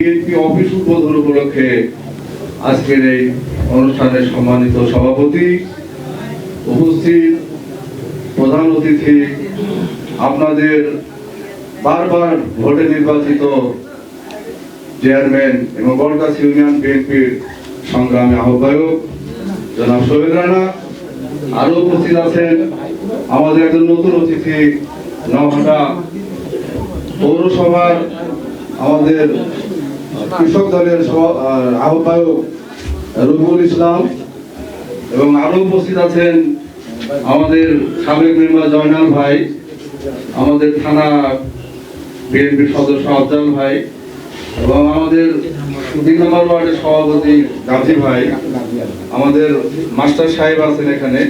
BNP office উদ্বোধন উপলক্ষে আজকের এই অনুষ্ঠানের সম্মানিত সভাপতি উপস্থিত প্রধান অতিথি, আপনাদের বারবার ভোটে নির্বাচিত চেয়ারম্যান এবং বরগাছ ইউনিয়ন বিএনপির সংগ্রামী আহ্বায়ক জনাব সোহেল রানা আরও উপস্থিত আছেন আমাদের একজন নতুন অতিথি নওহাটা পৌরসভার আমাদের কৃষক দলের আহ্বায়ক রবিউল ইসলাম এবং আরও উপস্থিত আছেন আমাদের সাবেক মেম্বার জয়নাল ভাই, আমাদের থানা বিএনপির সদস্য আফজাল ভাই এবং আমাদের তিন নম্বর ওয়ার্ডের সভাপতি গাজী ভাই, আমাদের মাস্টার সাহেব আছেন এখানে,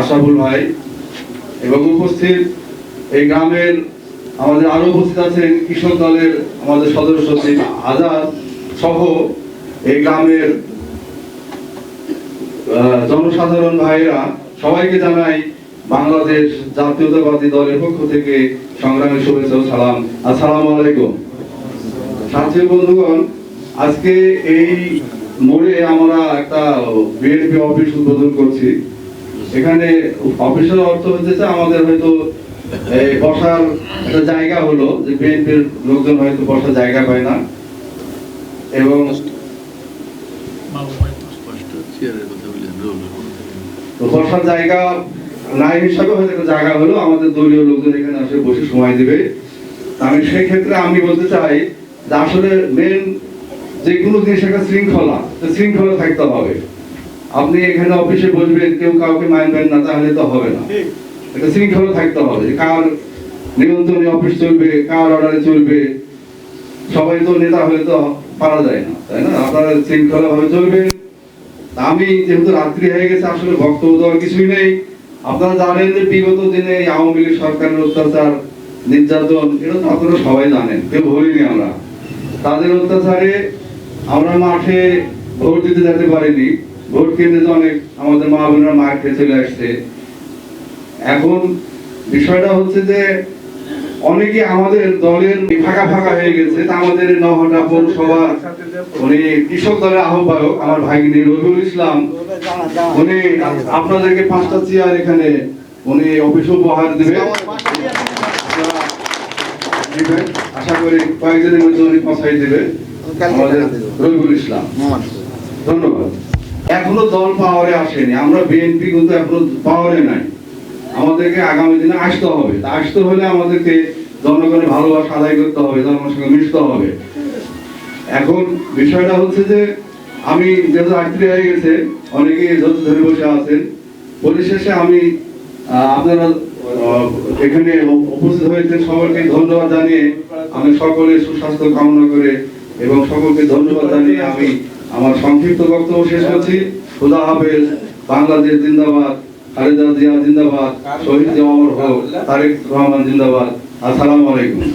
আশাফুল ভাই এবং উপস্থিত এই গ্রামের আমাদের আরও উপস্থিত আছেন কৃষক দলের আমাদের সদস্য সচিব আজাদ সহ এই গ্রামের জনসাধারণ ভাইরা সবাইকে জানাই বাংলাদেশ জাতীয়তাবাদী দলের পক্ষ থেকে সংগ্রামী শুভেচ্ছা সালাম। আসসালামু আলাইকুম। সাথী বন্ধুগণ, আজকে এই মোড়ে আমরা একটা বিএনপি অফিস উদ্বোধন করছি। এখানে অফিসের অর্থ হচ্ছে আমাদের হয়তো এই বসার একটা জায়গা হলো যে বিএনপির লোকজন হয়তো বসার জায়গা পায় না। এবং বসার জায়গা নাই হিসাবে হয়তো জায়গা হলো, আমাদের দলীয় লোকজন এখানে আসে বসে সময় দিবে। আমি সেই ক্ষেত্রে আমি বলতে চাই যে আসলে মেন যে কোনো জিনিস একটা শৃঙ্খলা শৃঙ্খলা থাকতে হবে। আপনি এখানে অফিসে বসবেন, কেউ কাউকে মানবেন না, তাহলে তো হবে না। একটা শৃঙ্খলা থাকতে হবে, যে কার নিয়ন্ত্রণে অফিস চলবে, কার অর্ডারে চলবে, সবাই তো নেতা হলে তো পারা যায় না, তাই না? আপনারা শৃঙ্খলা ভাবে চলবেন আমি যেহেতু রাত্রি হয়ে গেছে, আসলে বক্তব্য কিছুই নেই। আপনারা জানেন যে বিগত দিনে আওয়ামী লীগ সরকারের অত্যাচার, নির্যাতন, এটা তো আপনারা সবাই জানেন, কেউ ভুলিনি আমরা। তাদের অত্যাচারে আমরা মাঠে ভোট দিতে যেতে পারিনি। ভোট কেন্দ্রে তো অনেক আমাদের মা বোনেরা মার খেয়ে চলে আসছে। এখন বিষয়টা হচ্ছে যে অনেকে আমাদের দলের ফাঁকা ফাঁকা হয়ে গেছে আমাদের নহাটা পৌরসভা উনি কৃষক দলের আহ্বায়ক, আমার ভাগিনী রবিউল ইসলাম। উনি আপনাদেরকে পাঁচটা চেয়ার এখানে উনি অফিস উপহার দেবে আশা করি কয়েকদিনের মধ্যে উনি পৌঁছাই দেবে আমাদের রবিউল ইসলাম। ধন্যবাদ। এখনও দল পাওয়ারে আসেনি। আমরা বিএনপি কিন্তু এখনও পাওয়ারে নাই। আমাদেরকে আগামী দিনে আসতে হবে। তা আসতে হলে আমাদেরকে জনগণের ভালোবাসা আদায় করতে হবে, জনগণের সঙ্গে মিশতে হবে। এখন বিষয়টা হচ্ছে যে, আমি যেহেতু রাত্রি হয়ে গেছে অনেকে যত ধরে বসে আছেন। পরিশেষে আমি আপনারা এখানে উপস্থিত হয়েছেন সকলকে ধন্যবাদ জানিয়ে আমি সকলের সুস্বাস্থ্য কামনা করে এবং সকলকে ধন্যবাদ জানিয়ে আমি আমার সংক্ষিপ্ত বক্তব্য শেষ করছি। খুদা হাফেজ, বাংলাদেশ জিন্দাবাদ। খালেদা জিয়া জিন্দাবাদ শহীদ জামাল হোক তারেক রহমান জিন্দাবাদ। আসসালামু আলাইকুম।